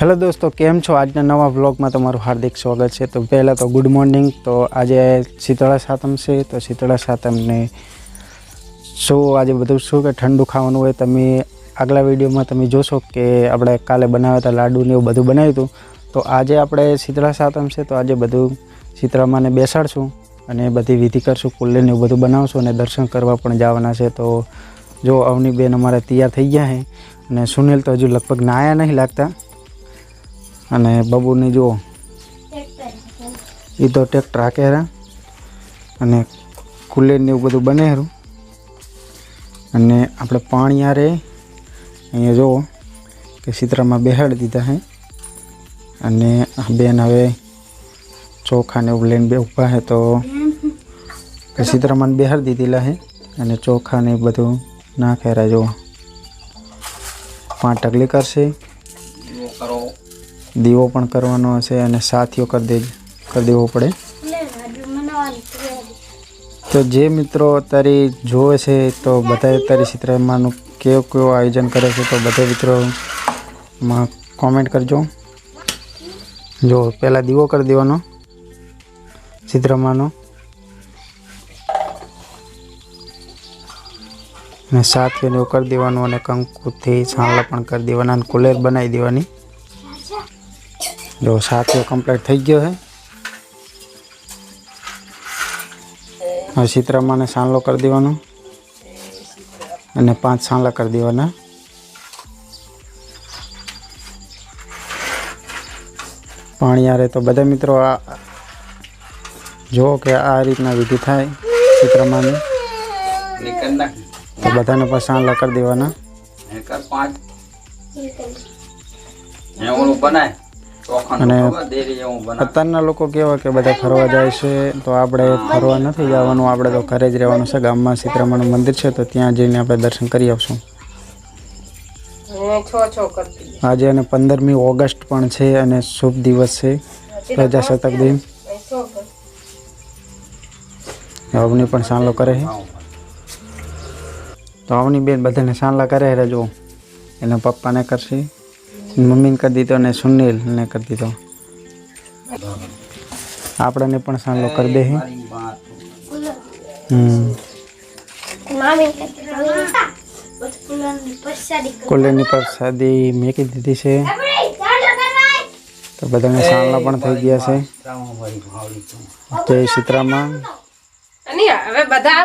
Hello દોસ્તો, કેમ છો? આજના નવા વ્લોગમાં તમારું હાર્દિક સ્વાગત છે. તો પહેલાં તો ગુડ મોર્નિંગ તો આજે શીતળા સાતમ છે. તો શીતળા સાતમને શું આજે બધું શું કે ઠંડુ ખાવાનું હોય તમે આગલા વિડીયોમાં તમે જોશો કે આપણે કાલે બનાવ્યા હતા લાડુ ને એવું બધું બનાવ્યું હતું. તો આજે આપણે શીતળા સાતમ છે. તો આજે બધું શીતળામાને બેસાડશું અને બધી વિધિ કરશું કુલ્લે ને એવું બધું બનાવશું અને દર્શન કરવા પણ જવાના છે. તો જો અવનીબેન અમારે તૈયાર થઈ ગયા છે અને સુનિલ તો હજુ લગભગ નાયા નહીં લાગતા. અને બબુને જુઓ એ તો ટ્રેક્ટર હાકેરા અને કુલેર ને એવું બધું બનેરું અને આપણે પાણી આરે અહીંયા જુઓ કે સિતરામાં બેહાડી દીધા હે. અને બેન હવે ચોખા ને એવું લઈને બે ઊભા હે તો સિતરામાં બેહાડી દીધેલા હે. અને ચોખા ને ખેરા જુઓ. પાંચ ટકલી કરશે. દીવો પણ કરવાનો હશે અને સાથીઓ કરી દે કરી દેવો પડે. તો જે મિત્રો અત્યારે જોવે છે તો બધા અત્યારે ચિત્રમાનું કેવું કેવું આયોજન કરે છે તો બધા મિત્રો માં કોમેન્ટ કરજો. જો પહેલાં દીવો કરી દેવાનો ચિત્રમાનો અને સાથે એવું કરી દેવાનું અને કંકુથી છાંલા પણ કરી દેવાના અને કુલેર બનાવી દેવાની. જો સાથીઓ કમ્પ્લીટ થઈ ગયો છે. સીતરામાને સાંલો કરી દેવાનો. અને પાંચ સાંલા કરી દેવાના. પાણી આરે તો બધા મિત્રો આ જુઓ કે આ રીતના વિધિ થાય નાખ. તો બધાને પણ સાંલા કરી દેવાના અને અત્યારના લોકો કેવા કે બધા ફરવા જાય છે તો આપણે ફરવા નથી જવાનું. આપણે તો ઘરે જ રહેવાનું છે. ગામમાં સીતરામાનું મંદિર છે તો ત્યાં જઈને આપણે દર્શન કરી આવશું. છ છ. કરતી આજે અને પંદરમી ઓગસ્ટ પણ છે અને શુભ દિવસ છે. પ્રજાસત્તાક દિન. અવની પણ સાંલો કરે છે. તો અવની બેન બધાને સાંલા કરે રહેજો એના પપ્પાને કરશે. મમ્મીને કરી દીધો અને સુનિલને કરી દીધો. આપણને પણ સાંલો કરી દે હમ. પ્રસાદી મેકી દીધી છે. તો બધાને સાંલા પણ થઈ ગયા છે. જય સીતરામાં બધા